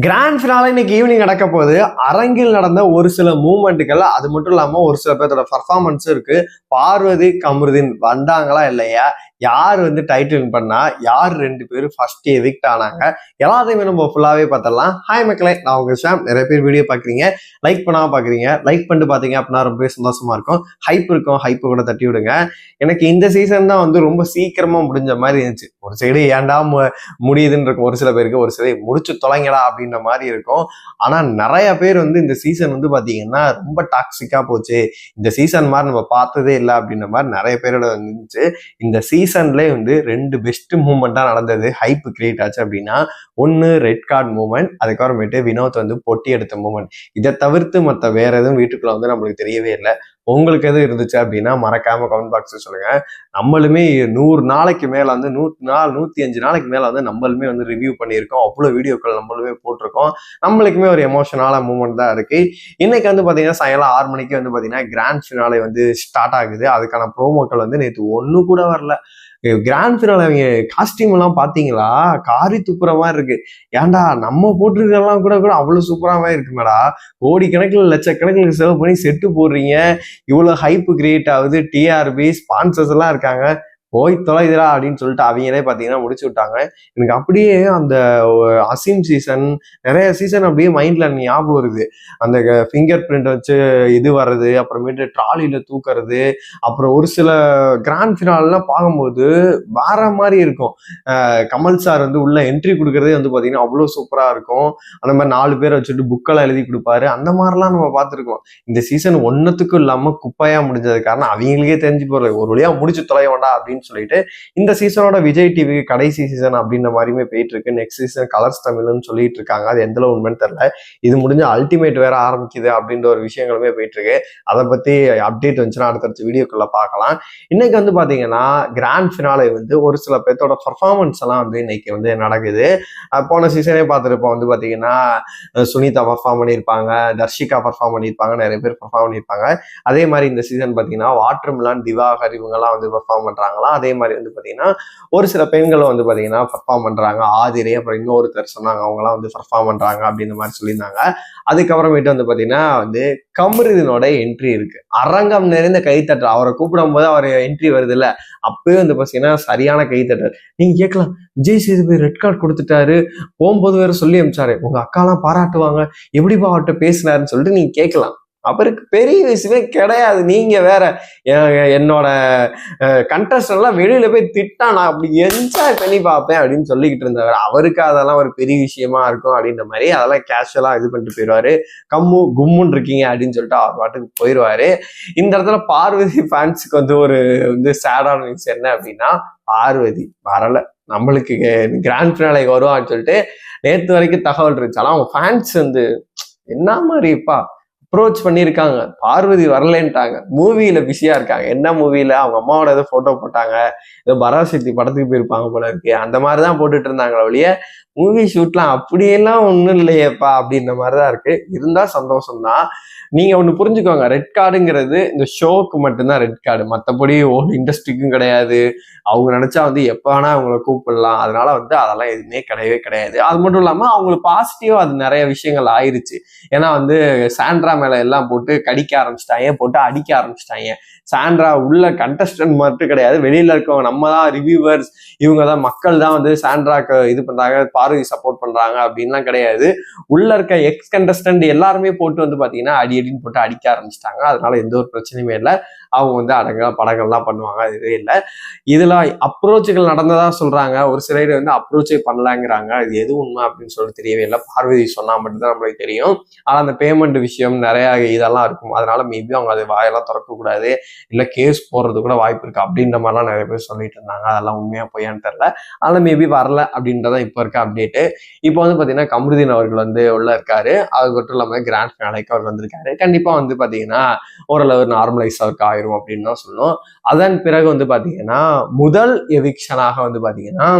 Grand ஃபினால இன்னைக்கு evening நடக்க போகுது. அரங்கில் நடந்த ஒரு சில மூமெண்ட்டுகள் அது மட்டும் இல்லாமல் ஒரு சில பேர்த்தோட பர்ஃபார்மன்ஸும் இருக்கு. பார்வதி கமருதீன் வந்தாங்களா இல்லையா? யார் வந்து டைட்டில் பண்ணா யார் ரெண்டு பேரும் ஃபர்ஸ்ட் எவிக்ட் ஆனாங்க எல்லாத்தையுமே நம்ம ஃபுல்லாகவே பார்த்துடலாம். ஹாய் மக்களே நான் உங்கள் ஷாம் நிறைய பேர் வீடியோ பார்க்குறீங்க. லைக் பண்ணாமல் பார்க்குறீங்க. லைக் பண்ணிட்டு பார்த்தீங்க அப்படின்னா ரொம்பவே சந்தோஷமா இருக்கும். ஹைப் இருக்கும். ஹைப்பு கூட தட்டி விடுங்க. எனக்கு இந்த சீசன் தான் வந்து ரொம்ப சீக்கிரமாக முடிஞ்ச மாதிரி இருந்துச்சு. ஒரு சைடு ஏன்டா மு- முடியுதுன்னு இருக்கும். ஒரு சில பேருக்கு ஒரு சில முடிச்சு தொலைங்கடா அப்படின்ற மாதிரி இருக்கும். ஆனால் நிறைய பேர் வந்து இந்த சீசன் வந்து பார்த்தீங்கன்னா ரொம்ப டாக்ஸிக்காக போச்சு. இந்த சீசன் மாதிரி நம்ம பார்த்ததே இல்லை அப்படின்ற மாதிரி நிறைய பேரோட வந்துச்சு இந்த சீசன் சீசன்லேயே வந்து ரெண்டு பெஸ்ட் மூமெண்ட்டாக நடந்தது. ஹைப் கிரியேட் ஆச்சு அப்படின்னா ஒன்று ரெட் கார்டு மூமெண்ட் அதுக்கப்புறமேட்டு வினோத் வந்து பொட்டி எடுத்த மூமெண்ட் இதை தவிர்த்து மற்ற வேற எதுவும் வீட்டுக்குள்ள வந்து நம்மளுக்கு தெரியவே இல்லை. உங்களுக்கு எதுவும் இருந்துச்சு அப்படின்னா மறக்காம கமெண்ட் பாக்ஸ் சொல்லுங்க. நம்மளுமே நூறு நாளைக்கு மேல வந்து நூத்தி நாள் நூத்தி அஞ்சு நாளைக்கு மேல வந்து நம்மளுமே வந்து ரிவ்யூ பண்ணியிருக்கோம். அவ்வளோ வீடியோக்கள் நம்மளுமே போட்டிருக்கோம். நம்மளுக்குமே ஒரு எமோஷனலான மூமெண்ட் தான் இருக்கு. இன்னைக்கு வந்து பாத்தீங்கன்னா சாயங்காலம் ஆறு மணிக்கு வந்து பாத்தீங்கன்னா கிராண்ட் ஃபினாலே வந்து ஸ்டார்ட் ஆகுது. அதுக்கான ப்ரோமோக்கள் வந்து நேற்று ஒன்று கூட வரல. கிராண்ட் ஃபினால் அவங்க காஸ்டியூம் எல்லாம் பாத்தீங்களா? காரி துப்புற மாதிரி இருக்கு. ஏன்டா நம்ம போட்டிருக்கலாம் கூட கூட அவ்வளவு சூப்பராவே இருக்கு மேடா கோடிக்கணக்கில் லட்சக்கணக்கில் செலவு பண்ணி செட்டு போடுறீங்க. இவ்வளவு ஹைப்பு கிரியேட் ஆகுது. டிஆர்பி ஸ்பான்சர்ஸ் எல்லாம் இருக்காங்க. போய் தொலைதுடா அப்படின்னு சொல்லிட்டு அவங்களே பார்த்தீங்கன்னா முடிச்சு விட்டாங்க. எனக்கு அப்படியே அந்த அசீம் சீசன் நிறைய சீசன் அப்படியே மைண்டில் ஞாபகம் வருது. அந்த ஃபிங்கர் பிரிண்ட் வச்சு இது வர்றது அப்புறமேட்டு ட்ராலியில் தூக்குறது அப்புறம் ஒரு சில கிராண்ட் ஃபினால்லாம் பார்க்கும்போது வேற மாதிரி இருக்கும். கமல் சார் வந்து உள்ள என்ட்ரி கொடுக்குறதே வந்து பார்த்தீங்கன்னா அவ்வளோ சூப்பராக இருக்கும். அந்த மாதிரி நாலு பேரை வச்சுட்டு புக்கெல்லாம் எழுதி கொடுப்பாரு. அந்த மாதிரிலாம் நம்ம பார்த்துருக்கோம். இந்த சீசன் ஒன்றுத்துக்கும் இல்லாமல் குப்பையாக முடிஞ்சது காரணம் அவங்களுக்கே தெரிஞ்சு போகிறது ஒரு வழியாக முடிச்சு தொலைய வேண்டாம் அப்படின்னு சொல்லிட்டு இந்த சீசனோட விஜய் டிவி கடைசி சீசன் அப்படின்ற மாதிரியுமே போயிட்டு இருக்கு நெக்ஸ்ட் சீசன் கலர்ஸ் தமிழ்னு சொல்லிட்டு இருக்காங்க. அது எந்த அளவு உண்மைன்னு தெரியல. இது முடிஞ்ச அல்டிமேட் வேற ஆரம்பிக்குது அப்படின்ற ஒரு விஷயங்களுமே போயிட்டு இருக்கு அதை பத்தி அப்டேட் வந்துச்சுன்னா அடுத்தடுத்த வீடியோக்குள்ள பார்க்கலாம். இன்னைக்கு வந்து பாத்தீங்கன்னா கிராண்ட் ஃபினாலே வந்து ஒரு சில பேர்த்தோட பர்ஃபார்மன்ஸ் எல்லாம் வந்து இன்னைக்கு வந்து நடக்குது. போன சீசனே பார்த்துருப்போம். வந்து பாத்தீங்கன்னா சுனிதா பர்ஃபார்ம் பண்ணியிருப்பாங்க. தர்ஷிகா பர்ஃபார்ம் பண்ணியிருப்பாங்க. நிறைய பேர் பர்ஃபார்ம் பண்ணியிருப்பாங்க. அதே மாதிரி இந்த சீசன் பார்த்தீங்கன்னா வாட்டர் மிலான் திவாகர் இவங்கெல்லாம் வந்து பர்ஃபார்ம் பண்றாங்களா? அதே மாதிரி வந்து பார்த்தீங்கன்னா ஒரு சில பெண்களும் வந்து பார்த்தீங்கன்னா பர்ஃபார்ம் பண்ணுறாங்க ஆதிரே அப்புறம் இன்னொருத்தர் சொன்னாங்க அவங்கலாம் வந்து பர்ஃபார்ம் பண்ணுறாங்க அப்படின்ற மாதிரி சொல்லியிருந்தாங்க. அதுக்கப்புறமேட்டு வந்து பார்த்தீங்கன்னா வந்து கமருதீனோட என்ட்ரி இருக்கு. அரங்கம் நிறைந்த கைத்தட்டல். அவரை கூப்பிடும் போது அவர் என்ட்ரி வருது இல்ல அப்பவே வந்து பார்த்தீங்கன்னா சரியான கைத்தட்டல். நீங்க கேட்கலாம் விஜய் சேதுபதி ரெட் கார்டு கொடுத்துட்டாரு. போகும்போது வேற சொல்லி அமிச்சாரு உங்க அக்காலாம் பாராட்டுவாங்க. எப்படிப்பா அவர்கிட்ட பேசினாருன்னு சொல்லிட்டு நீங்க கேட்கலாம். அவருக்கு பெரிய விஷயமே கிடையாது. நீங்க வேற என்னோட கண்டஸ்ட் எல்லாம் வெளியில போய் திட்டா நான் அப்படி என்ஜாய் பண்ணி பார்ப்பேன் அப்படின்னு சொல்லிக்கிட்டு இருந்தவர் அவருக்கு அதெல்லாம் ஒரு பெரிய விஷயமா இருக்கும் அப்படின்ற மாதிரி அதெல்லாம் கேஷுவலா இது பண்ணிட்டு போயிடுவாரு. கம்மு கும்முன்னு இருக்கீங்க அப்படின்னு சொல்லிட்டு அவர் பாட்டுக்கு போயிடுவாரு. இந்த இடத்துல பார்வதி ஃபேன்ஸுக்கு வந்து ஒரு வந்து சேடான நியூஸ் என்ன அப்படின்னா பார்வதி வரல. நம்மளுக்கு கிராண்ட் ஃபினாலைக்கு வருவான்னு சொல்லிட்டு நேற்று வரைக்கும் தகவல் இருந்துச்சு. ஆனா அவங்க ஃபேன்ஸ் வந்து என்ன மாதிரிப்பா? அப்ரோச் பண்ணியிருக்காங்க. பார்வதி வரலன்ட்டாங்க. மூவியில் பிஸியாக இருக்காங்க. என்ன மூவியில் அவங்க அம்மாவோட ஏதோ ஃபோட்டோ போட்டாங்க. ஏதோ பராசக்தி படத்துக்கு போயிருப்பாங்க போல இருக்கு. அந்த மாதிரி தான் போட்டுட்டு இருந்தாங்களே ஒழிய மூவி ஷூட்லாம் அப்படியெல்லாம் ஒன்றும் இல்லையேப்பா அப்படின்ற மாதிரி தான் இருக்குது இருந்தால் சந்தோஷம்தான். நீங்கள் ஒன்று புரிஞ்சுக்கோங்க. ரெட் கார்டுங்கிறது இந்த ஷோக்கு மட்டும்தான் ரெட் கார்டு மற்றபடி ஓன் இண்டஸ்ட்ரிக்கும் கிடையாது. அவங்க நினச்சா வந்து எப்போ வேணால் அவங்கள கூப்பிடலாம். அதனால வந்து அதெல்லாம் எதுவுமே கிடையவே கிடையாது. அது மட்டும் இல்லாமல் அவங்களுக்கு பாசிட்டிவாக அது நிறைய விஷயங்கள் ஆயிருச்சு. ஏன்னா வந்து சாண்ட்ரா மேல எல்லாம் போட்டு கடிக்க ஆரம்பிச்சிட்டாங்க போட்டு அடிக்க ஆரம்பிச்சிட்டாங்க. சாண்ட்ரா உள்ள கண்டஸ்டன்ட் மட்டும் கிடையாது. வெளியில இருக்கவங்க நம்ம தான் ரிவ்யூவர்ஸ் இவங்க தான் மக்கள் தான் வந்து சாண்ட்ராக்கு இது பண்றாங்க பார்வதி சப்போர்ட் பண்றாங்க அப்படின்லாம் கிடையாது. உள்ள இருக்க எக்ஸ் கண்டஸ்டன்ட் எல்லாருமே போட்டு வந்து பாத்தீங்கன்னா அடி அடின்னு போட்டு அடிக்க ஆரம்பிச்சிட்டாங்க. அதனால எந்த ஒரு பிரச்சனையுமே இல்லை. அவங்க வந்து அடங்க படங்கள்லாம் பண்ணுவாங்க இதுவே இல்லை. இதுல அப்ரோச்சுகள் நடந்ததா சொல்றாங்க. ஒரு சிலர் வந்து அப்ரோச்சே பண்ணலாங்கிறாங்க. அது எது உண்மை அப்படின்னு சொல்லிட்டு தெரியவே இல்லை. பார்வதி சொன்னா மட்டும்தான் நம்மளுக்கு தெரியும். ஆனா அந்த பேமெண்ட் விஷயம் நிறைய இதெல்லாம் இருக்கும். அதனால மேபி அவங்க அது வாயெல்லாம் திறக்கக்கூடாது இல்லை கேஸ் போடுறது கூட வாய்ப்பு இருக்கு. அப்படின்ற மாதிரிலாம் நிறைய பேர் சொல்லிட்டு இருந்தாங்க. அதெல்லாம் உண்மையா பொய்யான்னு தெரில ஆனால் மேபி வரல அப்படின்றதான் இப்போ இருக்க அப்டேட்டு இப்போ வந்து பார்த்தீங்கன்னா கமருதீன் அவர்கள் வந்து உள்ள இருக்காரு. அது மட்டும் இல்லாமல் கிராண்ட் ஃபினாலைக்கு அவர் வந்திருக்காரு. கண்டிப்பாக வந்து பார்த்தீங்கன்னா ஓரளவு நார்மலைஸ் அவருக்கு ஆயிரும் அப்படின்னு தான் சொல்லணும். அதன் பிறகு வந்து பார்த்தீங்கன்னா முதல் எவிக்ஷனாக வந்து பார்த்தீங்கன்னா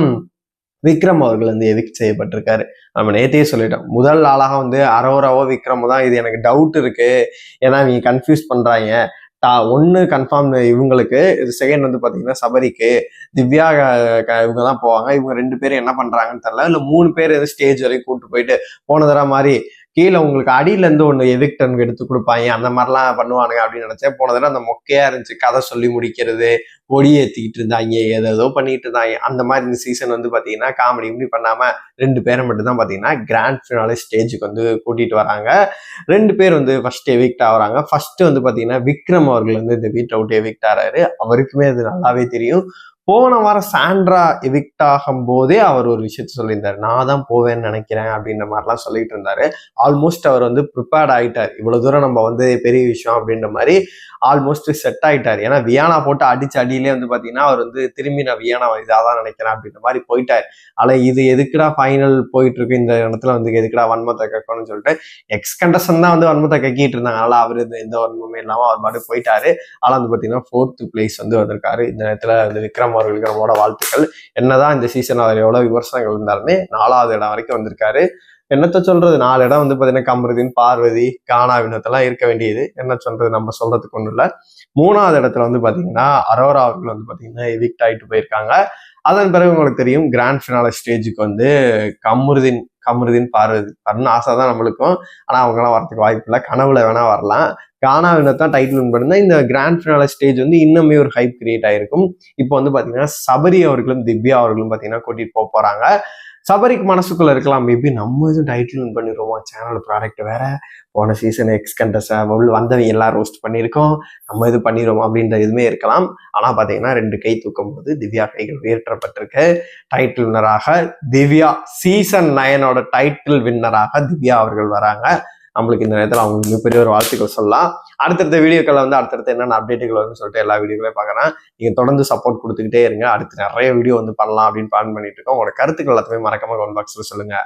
விக்ரம் அவர்கள் வந்து எவிக்ட் செய்யப்பட்டிருக்காரு. நம்ம நேத்தையே சொல்லிட்டோம். முதல் ஆளாக வந்து அரோராவோ விக்ரமோ தான். இது எனக்கு டவுட் இருக்கு. ஏன்னா இவங்க கன்ஃபியூஸ் பண்றாங்க. தா ஒன்று கன்ஃபார்ம் இவங்களுக்கு இது செகண்ட் வந்து பார்த்தீங்கன்னா சபரிக்கு திவ்யா க- இவங்க தான் போவாங்க. இவங்க ரெண்டு பேரும் என்ன பண்ணுறாங்கன்னு தெரில இல்லை மூணு பேர் எதுவும் ஸ்டேஜ் வரைக்கும் கூப்பிட்டு போயிட்டு போன தடவை மாதிரி கீழே உங்களுக்கு அடியிலேருந்து ஒன்று எவிக்டன் எடுத்து கொடுப்பாங்க. அந்த மாதிரிலாம் பண்ணுவானுங்க அப்படின்னு நினச்சேன் போனதில் அந்த மொக்கையாக இருந்துச்சு. கதை சொல்லி முடிக்கிறது ஒடி ஏற்றிக்கிட்டு இருந்தாங்க ஏதோ பண்ணிட்டு இருந்தாங்க. அந்த மாதிரி இந்த சீசன் வந்து பார்த்தீங்கன்னா காமெடி இப்படி பண்ணாமல் ரெண்டு பேரை மட்டும் தான் பார்த்தீங்கன்னா கிராண்ட் ஃபினாலே ஸ்டேஜுக்கு வந்து கூட்டிகிட்டு வராங்க. ரெண்டு பேர் வந்து ஃபர்ஸ்ட் எவிக்ட் ஆகுறாங்க. ஃபர்ஸ்ட் வந்து பார்த்தீங்கன்னா விக்ரம் அவர்கள் வந்து இந்த வீட்டை விட்டு எவிக்ட் ஆகிறாரு அவருக்குமே அது நல்லாவே தெரியும். போன வாரம் சாண்ட்ரா எவிக்ட் ஆகும் போதே அவர் ஒரு விஷயத்த சொல்லியிருந்தாரு. நான் தான் போவேன்னு நினைக்கிறேன் அப்படின்ற மாதிரிலாம் சொல்லிட்டு இருந்தாரு. ஆல்மோஸ்ட் அவர் வந்து ப்ரிப்பேர்ட் ஆயிட்டார். இவ்வளவு தூரம் நம்ம வந்து பெரிய விஷயம் அப்படின்ற மாதிரி ஆல்மோஸ்ட் செட் ஆயிட்டார். ஏன்னா வியானா போட்டு அடிச்சு அடியிலே வந்து பாத்தீங்கன்னா அவர் வந்து திரும்பி நான் வியானா இதாக தான் நினைக்கிறேன் அப்படின்ற மாதிரி போயிட்டார். ஆனா இது எதுக்குடா ஃபைனல் போயிட்டு இருக்கு? இந்த இடத்துல வந்து எதுக்குடா வன்மத்தை கக்கணும்னு சொல்லிட்டு எக்ஸ் தான் வந்து வன்மத்தை கக்கிட்டு இருந்தாங்க. அதனால அவர் இந்த எந்த வன்மமே இல்லாம அவர் பாட்டு போயிட்டாரு. ஆனா வந்து பாத்தீங்கன்னா ஃபோர்த் பிளேஸ் வந்து வந்திருக்காரு. இந்த நேரத்துல வந்து விக்ரம் அவர்களுக்கு நம்மளோட வாழ்த்துக்கள். என்னதான் இந்த சீசன் அதில் எவ்வளோ விமர்சனங்கள் இருந்தாலுமே நாலாவது இடம் வரைக்கும் வந்திருக்காரு. என்னத்த சொல்றது? நாலு இடம் வந்து பாத்தீங்கன்னா கமருதீன் பார்வதி கானா வினத்தெல்லாம் இருக்க வேண்டியது. என்ன சொல்றது? நம்ம சொல்றதுக்கு ஒண்ணும் இல்ல. மூணாவது இடத்துல வந்து பாத்தீங்கன்னா அரோரா அவர்கள் வந்து பாத்தீங்கன்னா எவிக்ட் ஆயிட்டு போயிருக்காங்க. அதன் பிறகு உங்களுக்கு தெரியும் கிராண்ட் ஃபினால ஸ்டேஜுக்கு வந்து கமருதீன் கமருதீன் பார்வதி. வரணும்னு ஆசை தான் நம்மளுக்கும். ஆனால் அவங்களாம் வரதுக்கு வாய்ப்பு இல்லை. கனவுல வேணா வரலாம். கானா வினோத் டைட்டில் வின் பண்ணிருந்தா இந்த கிராண்ட் ஃபினால ஸ்டேஜ் வந்து இன்னுமே ஒரு ஹைப் கிரியேட் ஆயிருக்கும். இப்போ வந்து பார்த்தீங்கன்னா சபரி அவர்களும் திவ்யா அவர்களும் பார்த்தீங்கன்னா கூட்டிகிட்டு போக போகிறாங்க சபரிக்கு மனசுக்குள்ள இருக்கலாம். மேபி நம்ம எதுவும் டைட்டில் வின் பண்ணிடுவோமா சேனல் ப்ராடக்ட் வேற. போன சீசன் எக்ஸ் கண்டஸ் வந்தவங்க எல்லாம் ரோஸ்ட் பண்ணியிருக்கோம். நம்ம இது பண்ணிடுவோம் அப்படின்ற இதுவுமே இருக்கலாம். ஆனால் பார்த்தீங்கன்னா ரெண்டு கை தூக்கும் போது திவ்யா கைகள் உயர்த்தப்பட்டிருக்கு. டைட்டில் வின்னராக திவ்யா சீசன் நயனோட டைட்டில் வின்னராக திவ்யா அவர்கள் வராங்க. நம்மளுக்கு இந்த நேரத்தில் அவங்க மிகப்பெரிய ஒரு வாழ்த்துக்கள் சொல்லலாம். அடுத்தடுத்த வீடியோக்களை வந்து அடுத்தடுத்த என்னென்ன அப்டேட்டுகள் வரும்னு சொல்லிட்டு எல்லா வீடியோக்களையும் பார்க்குறேன். நீங்கள் தொடர்ந்து சப்போர்ட் கொடுத்துக்கிட்டே இருங்க. அடுத்து நிறைய வீடியோ வந்து பண்ணலாம் அப்படின்னு பிளான் பண்ணிட்டு இருக்கோம். உங்களோட கருத்துக்கள் எல்லாத்தையுமே மறக்காம கமெண்ட் பாக்ஸில் சொல்லுங்க.